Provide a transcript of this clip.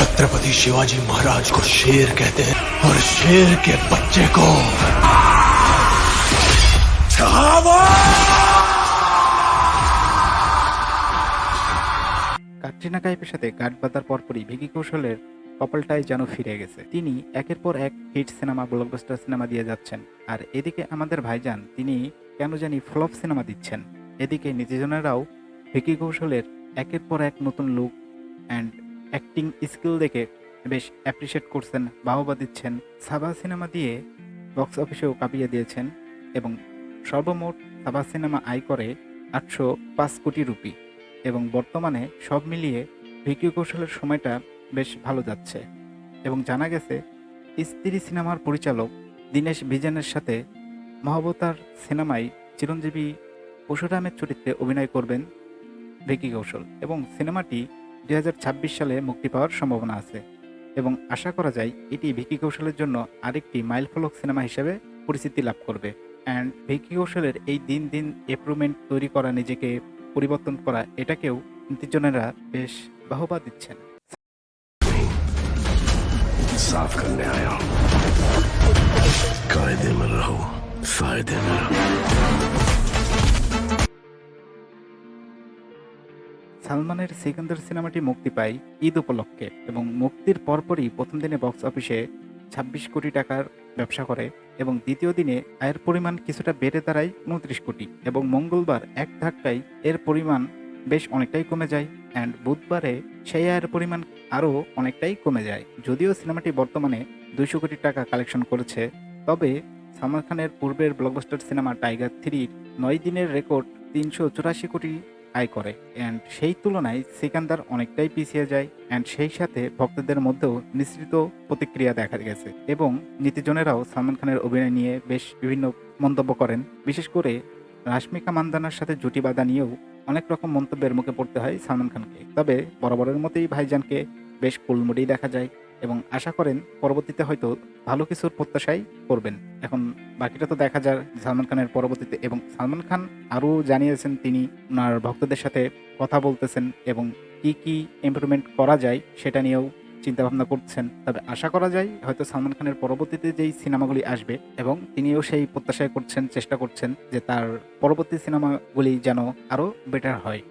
छत्रपति शिवाजी महाराज को शेर कहते हैं और शेर के बच्चे को छावा কাটরিনা কাইফের সাথে গাঁট বাঁধার পরপরই ভিকি কৌশলের কপালটাই যেন ফিরে গেছে তিনি একের পর এক হিট সিনেমা ব্লকবাস্টার সিনেমা দিয়ে যাচ্ছেন আর এদিকে আমাদের ভাইজান তিনি কেন জানি ফ্লপ সিনেমা দিচ্ছেন এদিকে নিজেজনেরাও ভিকি কৌশলের একের পর এক নতুন লুক অ্যান্ড অ্যাক্টিং স্কিল দেখে বেশ অ্যাপ্রিসিয়েট করছেন, বাহবা দিচ্ছেন। সাবা সিনেমা দিয়ে বক্স অফিসেও কাঁপিয়ে দিয়েছেন এবং সর্বমোট সাবা সিনেমা আয় করে আটশো পাঁচ কোটি রুপি এবং বর্তমানে সব মিলিয়ে ভিকি কৌশলের সময়টা বেশ ভালো যাচ্ছে এবং জানা গেছে স্ত্রী সিনেমার পরিচালক দীনেশ বিজনের সাথে মহাবতার সিনেমায় চিরঞ্জীবী পরশুরামের চরিত্রে অভিনয় করবেন ভিকি কৌশল এবং সিনেমাটি দুই সালে মুক্তি পাওয়ার সম্ভাবনা আছে এবং আশা করা যায় এটি ভিকি কৌশলের জন্য আরেকটি মাইলফলক সিনেমা হিসেবে পরিচিতি লাভ করবে অ্যান্ড ভিকি কৌশলের এই দিন দিন ইমপ্রুভমেন্ট তৈরি করা নিজেকে পরিবর্তন করা এটাকেও নীতিজনেরা বেশ বাহবা দিচ্ছেন साफ करने आया हूं कायदे में रहो फायदे में रहो সালমানের সিকান্দার সিনেমাটি মুক্তি পায় ঈদ উপলক্ষে এবং মুক্তির পরপরই প্রথম দিনে বক্স অফিসে ছাব্বিশ কোটি টাকার ব্যবসা করে এবং দ্বিতীয় দিনে আয়ের পরিমাণ কিছুটা বেড়ে দাঁড়ায় উনত্রিশ কোটি এবং মঙ্গলবার এক ধাক্কায় এর পরিমাণ বেশ অনেকটাই কমে যায় অ্যান্ড বুধবারে সেই আয়ের পরিমাণ আরও অনেকটাই কমে যায়। যদিও সিনেমাটি বর্তমানে দুইশো কোটি টাকা কালেকশন করেছে, তবে সালমান খানের পূর্বের ব্লকবাস্টার সিনেমা টাইগার থ্রির নয় দিনের রেকর্ড তিনশো চুরাশি কোটি আয় করে। অ্যান্ড সেই তুলনায় সিকান্দার অনেকটাই পিছিয়ে যায়। অ্যান্ড সেই সাথে ভক্তদের মধ্যেও মিশ্রিত প্রতিক্রিয়া দেখা গেছে। এবং নীতিজনেরাও সালমান খানের অভিনয় নিয়ে বেশ বিভিন্ন মন্তব্য করেন। বিশেষ করে রাশ্মিকা মান্দানার সাথে জুটি বাঁধা নিয়েও অনেক রকম মন্তব্যের মুখে পড়তে হয় সালমান খানকে। তবে বরাবরের মতোই ভাইজানকে বেশ কুলমুড়ি দেখা যায়। এবং আশা করেন পরবর্তীতে হয়তো ভালো কিছুর প্রত্যাশাই করবেন। এখন বাকিটা তো দেখা যায় সালমান খানের পরবর্তীতে এবং সালমান খান আরও জানিয়েছেন তিনি ওনার ভক্তদের সাথে কথা বলতেছেন এবং কি কি ইমপ্রুভমেন্ট করা যায় সেটা নিয়েও চিন্তা ভাবনা করছেন। তবে আশা করা যায় হয়তো সালমান খানের পরবর্তীতে যেই সিনেমাগুলি আসবে এবং তিনিও সেই প্রত্যাশায় করছেন, চেষ্টা করছেন যে তার পরবর্তী সিনেমাগুলি যেন আরও বেটার হয়।